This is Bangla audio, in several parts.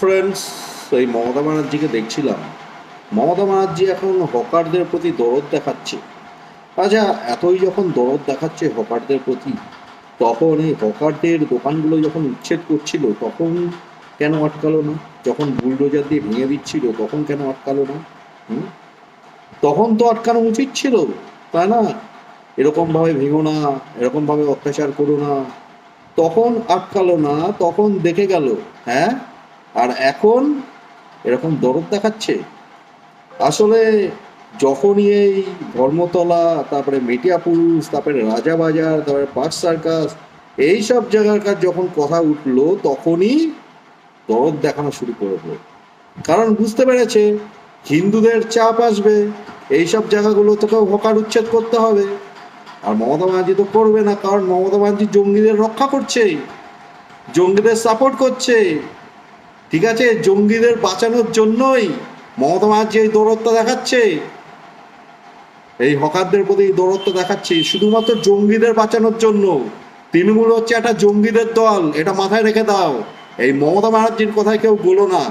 ফ্রেন্ডস এই মমতা ব্যানার্জিকে দেখছিলাম। মমতা ব্যানার্জি এখন হকারদের প্রতি দরদ দেখাচ্ছে। আচ্ছা এতই যখন দরদ দেখাচ্ছে হকারদের প্রতি, তখন এই হকারদের দোকানগুলো যখন উচ্ছেদ করছিল, তখন কেন আটকালো না? যখন বুলডোজার দিয়ে ভেঙে দিচ্ছিল, তখন কেন আটকালো না? তখন তো আটকানো উচিত ছিল, তাই না? এরকমভাবে ভেঙো না, এরকমভাবে অত্যাচার করো না। তখন আটকালো না, তখন দেখে গেল হ্যাঁ? আর এখন এরকম দরদ দেখাচ্ছে? আসলে যখনই এই ধর্মতলা, তারপরে মেটিয়াপুরুষ তারপরে রাজাবাজার তারপরে পার্ক সার্কাস, এইসব জায়গাকার যখন কথা উঠল, তখনই দরদ দেখানো শুরু করল। কারণ বুঝতে পেরেছে, হিন্দুদের চাপ আসবে, এইসব জায়গাগুলো তোকেও হকার উচ্ছেদ করতে হবে। আর মমতা ব্যানার্জি তো করবে না, কারণ মমতা ব্যানার্জি জঙ্গিদের রক্ষা করছে জঙ্গিদের সাপোর্ট করছে ঠিক আছে, জঙ্গিদের বাঁচানোর জন্যই মমতা ব্যানার্জি এই দৌরত্ব দেখাচ্ছে। এই হকারদের প্রতি এই দৌরত্ব দেখাচ্ছে, শুধুমাত্র জঙ্গিদের বাঁচানোর জন্য। তৃণমূল হচ্ছে একটা জঙ্গিদের দল, এটা মাথায় রেখে দাও। এই মমতা ব্যানার্জির কথায় কেউ বলো না।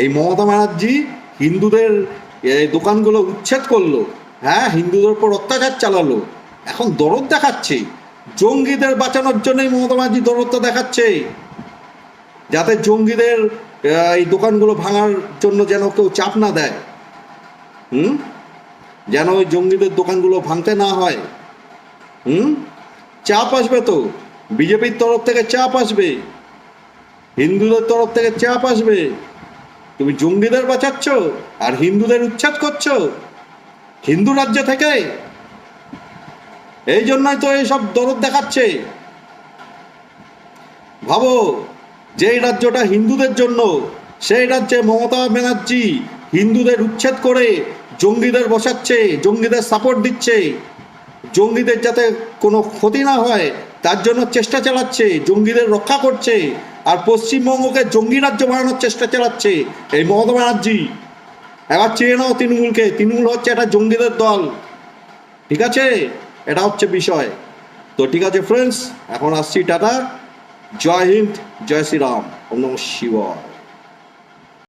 এই মমতা ব্যানার্জি হিন্দুদের দোকানগুলো উচ্ছেদ করল হ্যাঁ হিন্দুদের উপর অত্যাচার চালালো। এখন দরদ দেখাচ্ছে। জঙ্গিদের বাঁচানোর জন্যই মমতা ব্যানার্জি দরদটা দেখাচ্ছে। যাতে জঙ্গিদের এই দোকানগুলো ভাঙার জন্য যেন কেউ চাপ না দেয়। হুম? যেন ওই জঙ্গিদের দোকানগুলো ভাঙতে না হয়। হুম? চাপ আসবে তো। বিজেপির তরফ থেকে চাপ আসবে। হিন্দুদের তরফ থেকে চাপ আসবে। তুমি জঙ্গিদের বাঁচাচ্ছ আর হিন্দুদের উচ্ছেদ করছ। হিন্দু রাজ্য থেকে। এই জন্যই তো এইসব দরদ দেখাচ্ছে। ভাবো যেই রাজ্যটা হিন্দুদের জন্য, সেই রাজ্যে মমতা ব্যানার্জি হিন্দুদের উচ্ছেদ করে জঙ্গিদের বসাচ্ছে, জঙ্গিদের সাপোর্ট দিচ্ছে। জঙ্গিদের যাতে কোনো ক্ষতি না হয়, তার জন্য চেষ্টা চালাচ্ছে, জঙ্গিদের রক্ষা করছে। আর পশ্চিমবঙ্গকে জঙ্গি রাজ্য বানানোর চেষ্টা চালাচ্ছে এই মমতা ব্যানার্জি। এবার চেয়ে নাও তৃণমূলকে, তৃণমূল হচ্ছে একটা জঙ্গিদের দল। ঠিক আছে? এটা হচ্ছে বিষয়। তো ঠিক আছে ফ্রেন্ডস এখন আসছি টাটা। জয় হিন্দ জয় শ্রীরাম ওম নমঃ শিবায়।